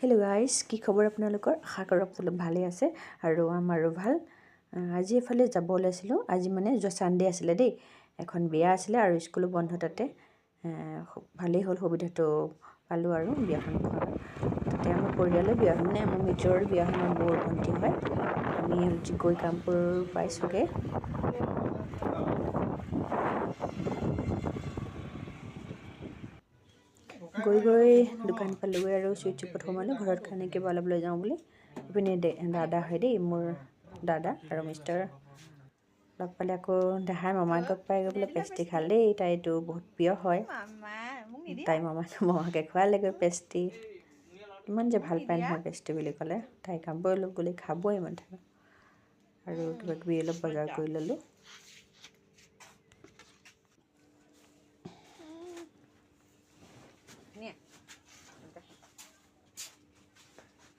Hello guys কি খবৰ আপোনালোকৰ? আশা কৰোঁ আপোনালোক ভালেই আছে আৰু আমাৰো ভাল। আজি এফালে যাব ওলাইছিলোঁ আজি মানে যোৱা ছানডে আছিলে দেই। এখন বিয়া আছিলে আৰু স্কুলো বন্ধ তাতে। ভালেই হ'ল সুবিধাটো পালোঁ আৰু বিয়াখন খোৱা তাতে আমাৰ পৰিয়ালৰ বিয়া মানে আমাৰ মিত্ৰৰ বিয়া আমাৰ বৌৰ ভণ্টি হয়। আমি গৈ কামপুৰ পাইছোঁগৈ। গৈ গৈ দোকান পালোঁগৈ আৰু চুইট চুপত সোমালোঁ ঘৰত কাৰণে কিবা অলপ লৈ যাওঁ বুলি। ইপিনে দাদা হয় দেই মোৰ দাদা আৰু মিষ্টাৰ। লগ পালে আকৌ দেহাই মামাকক পাই গৈ বোলে পেষ্টি খাল দেই তাইতো বহুত প্ৰিয় হয়। তাই মামাক মামাকে খোৱালেগৈ পেষ্টি। ইমান যে ভাল পায় নহয় পেষ্টি বুলি ক'লে তাই খাবই অলপ গ'লে খাবই মানে আৰু কিবা কিবি অলপ বজাৰ কৰি ল'লোঁ।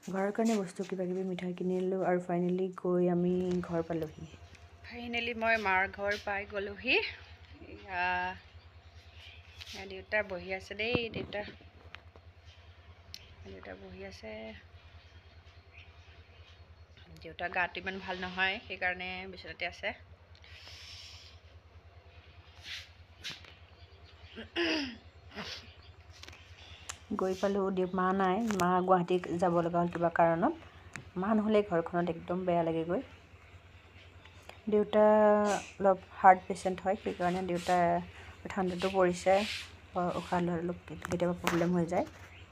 ঘৰৰ কাৰণে বস্তু কিবা কিবি মিঠাই কিনিলোঁ আৰু ফাইনেলি গৈ আমি ঘৰ পালোঁহি। ফাইনেলি মই মাৰ ঘৰ পাই গ'লোহি। দেউতা বহি আছে দেই দেউতা। দেউতা বহি আছে। দেউতা গাটো ইমান ভাল নহয় সেইকাৰণে বিচনাতে আছে। গৈ পালোঁ মা নাই মা গুৱাহাটী যাব লগা হ'ল কিবা কাৰণত। মা নহ'লে ঘৰখনত একদম বেয়া লাগে গৈ দেউতা অলপ হাৰ্ট পেচেণ্ট হয় সেইকাৰণে দেউতাৰ ঠাণ্ডাটো পৰিছে উশাহ লোৱাৰ অলপ কেতিয়াবা প্ৰব্লেম হৈ যায়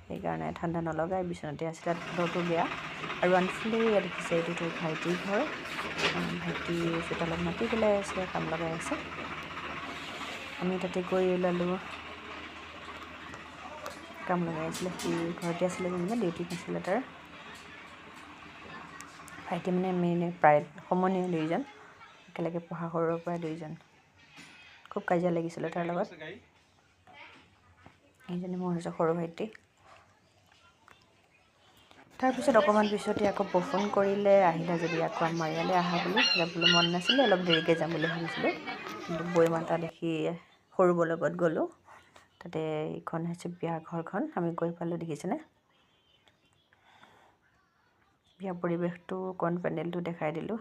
সেইকাৰণে ঠাণ্ডা নলগাই বিচনাতে আছে তাত বতৰটো বেয়া। আৰু আনফালে ইয়াত দেখিছে এইটো ভাইটিৰ ঘৰ। ভাইটি চোতালত মাতি পেলাই আছে কাম লগাই আছে। আমি তাতে গৈ ওলালোঁ। কাম লগাই আছিলে সি ঘৰতে আছিলে যেনিবা ডিউটি নাছিলে তাৰ। ভাইটি মানে মেইন প্ৰায় সমনীয়া দুইজন একেলগে পঢ়া সৰুৰ পৰা দুইজন। খুব কাজিয়া লাগিছিলে তাৰ লগত। এইজনী মোৰ হৈছে সৰু ভাইটি। তাৰপিছত অকণমান পিছতে আকৌ ফোন কৰিলে আহিলে যদি আকৌ আমাৰ ইয়ালৈ আহা বুলি। যাবলৈ মন নাছিলে অলপ দেৰিকৈ যাম বুলি ভাবিছিলোঁ। কিন্তু বৈ মাতা দেখি সৰু বৌৰ লগত গ'লোঁ। তাতে এইখন হৈছে বিয়া ঘৰখন আমি গৈ পালোঁ দেখিছেনে? বিয়া পৰিৱেশটো অকণ পেণ্ডেলটো দেখাই দিলোঁ।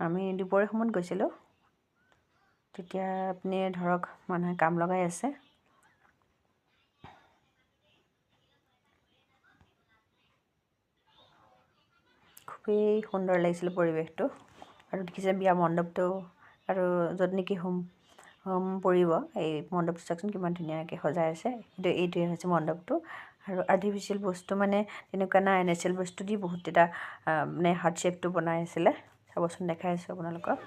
আমি দুপৰীয়া সময়ত গৈছিলোঁ। তেতিয়া আপুনি ধৰক মানুহে কাম লগাই আছে। খুবেই সুন্দৰ লাগিছিলে পৰিৱেশটো। আৰু দেখিছে বিয়া মণ্ডপটো আৰু য'ত নেকি হোম পৰিব। এই মণ্ডপটো চাওকচোন কিমান ধুনীয়াকৈ সজাই আছে। কিন্তু এইটোৱে হৈছে মণ্ডপটো। আৰু আৰ্টিফিচিয়েল বস্তু মানে তেনেকুৱা নাই। নেচাৰেল বস্তু দি বহুত এটা মানে হাৰ্ট শ্বেপটো বনাই আছিলে। চাবচোন দেখাই আছোঁ আপোনালোকক।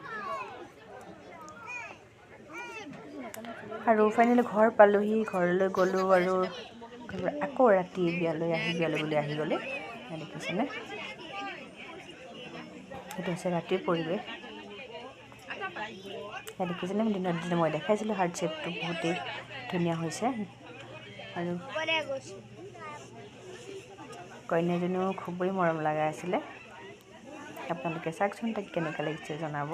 আৰু ফাইনেলি ঘৰ পালোঁহি। ঘৰলৈ গ'লোঁ আৰু আকৌ ৰাতি বিয়ালৈ আহি বিয়ালৈ বুলি আহি গ'লে। দেখিছেনে? সেইটো হৈছে ৰাতিৰ পৰিৱেশ। দেখিছেনে? দিনত দিনে মই দেখাইছিলোঁ হাৰ্ট শ্বেপটো বহুতেই ধুনীয়া হৈছে। আৰু কইনাজনীও খুবেই মৰম লগা আছিলে। আপোনালোকে চাওকচোন তাক কেনেকুৱা লাগিছে জনাব।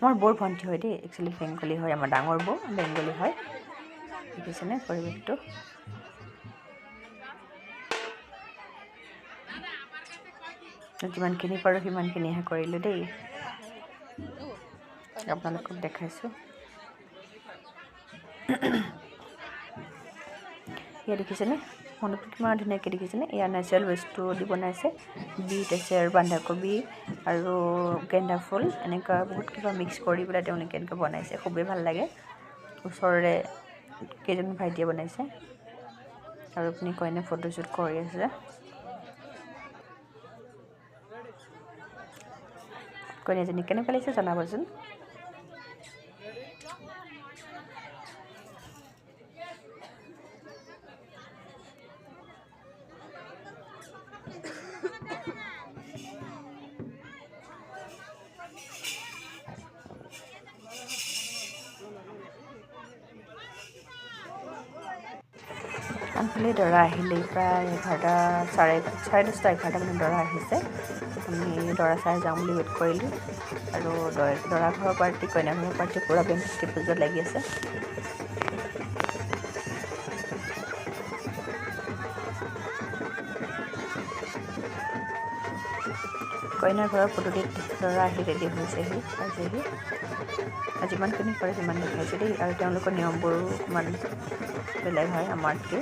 মোৰ বৰ ভণ্টি হয় দেই একচুৱেলি বেংগলী হয় আমাৰ ডাঙৰ বৌ বেংগলী হয়। দেখিছেনে পৰিৱেশটো? যিমানখিনি পাৰোঁ সিমানখিনিহে কৰিলোঁ দেই। আপোনালোকক দেখাইছোঁ। এয়া দেখিছেনে? মণ্ডপটো কিমান ধুনীয়াকৈ দেখিছেনে? এয়া নেচাৰেল বস্তু দি বনাইছে। বিট আছে আৰু বন্ধাকবি আৰু গেন্দা ফুল। এনেকুৱা বহুত কিবা মিক্স কৰি পেলাই তেওঁলোকে এনেকৈ বনাইছে। খুবেই ভাল লাগে। ওচৰৰে কেইজন ভাইটিয়ে বনাইছে। আৰু আপুনি কইনা ফটোশ্বুট কৰি আছে? पहि के पालिसन আনফালে দৰা আহিলে প্ৰায় এঘাৰটা চাৰে চাৰে দহটা এঘাৰটা মানে দৰা আহিছে। আমি দৰা চাই যাওঁ বুলি ৱেইট কৰিলোঁ। আৰু দৰা ঘৰৰ পাৰ্টি কইনা ঘৰৰ পাৰ্টি পূৰা বৃহস্পতি পূজাত লাগি আছে। কইনা ঘৰৰ পদূলিত দৰা আহি ৰেডি হৈছেহি আজিহি। যিমানখিনি পাৰে সিমান দেখাইছে দেই। আৰু তেওঁলোকৰ নিয়মবোৰো অকণমান বেলেগ হয় আমাতকৈ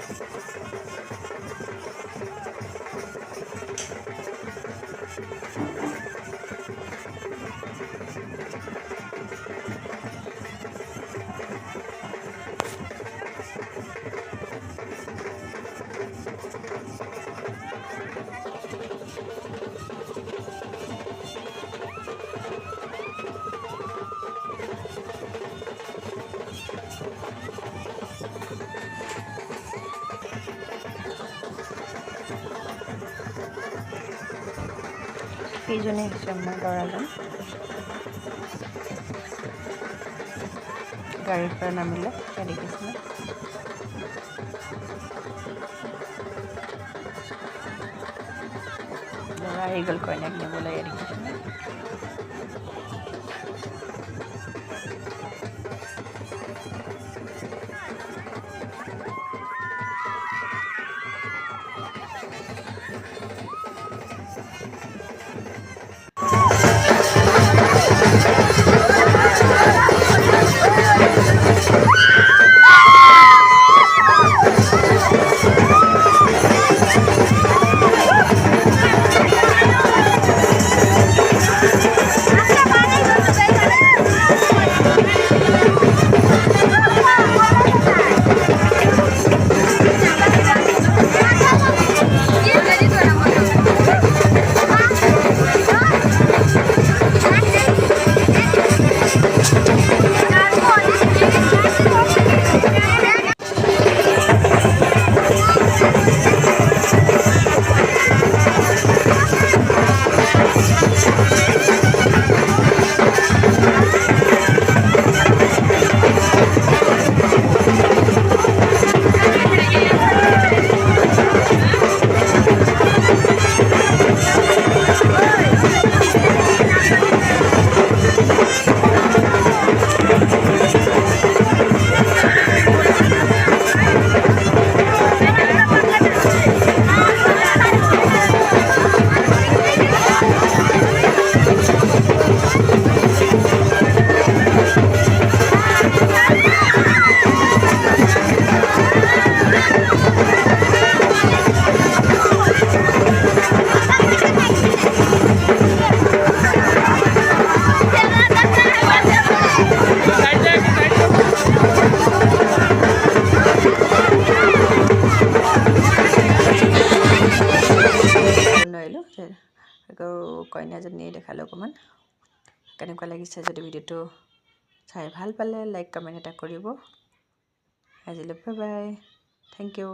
কেইজনে হৈছে আমাৰ দৰাজন গাড়ীৰ পৰা নামিলে এতিয়া দেখিছেনে ল'ৰা আহি গ'ল কইনাক নিবলৈ এয়া দেখিছেনে কইনাজনী দেখালোঁ অকণমান। কেনেকুৱা লাগিছে যদি ভিডিঅ'টো চাই ভাল পালে লাইক কমেণ্ট এটা কৰিব। আজিলৈ বাই বাই থেংক ইউ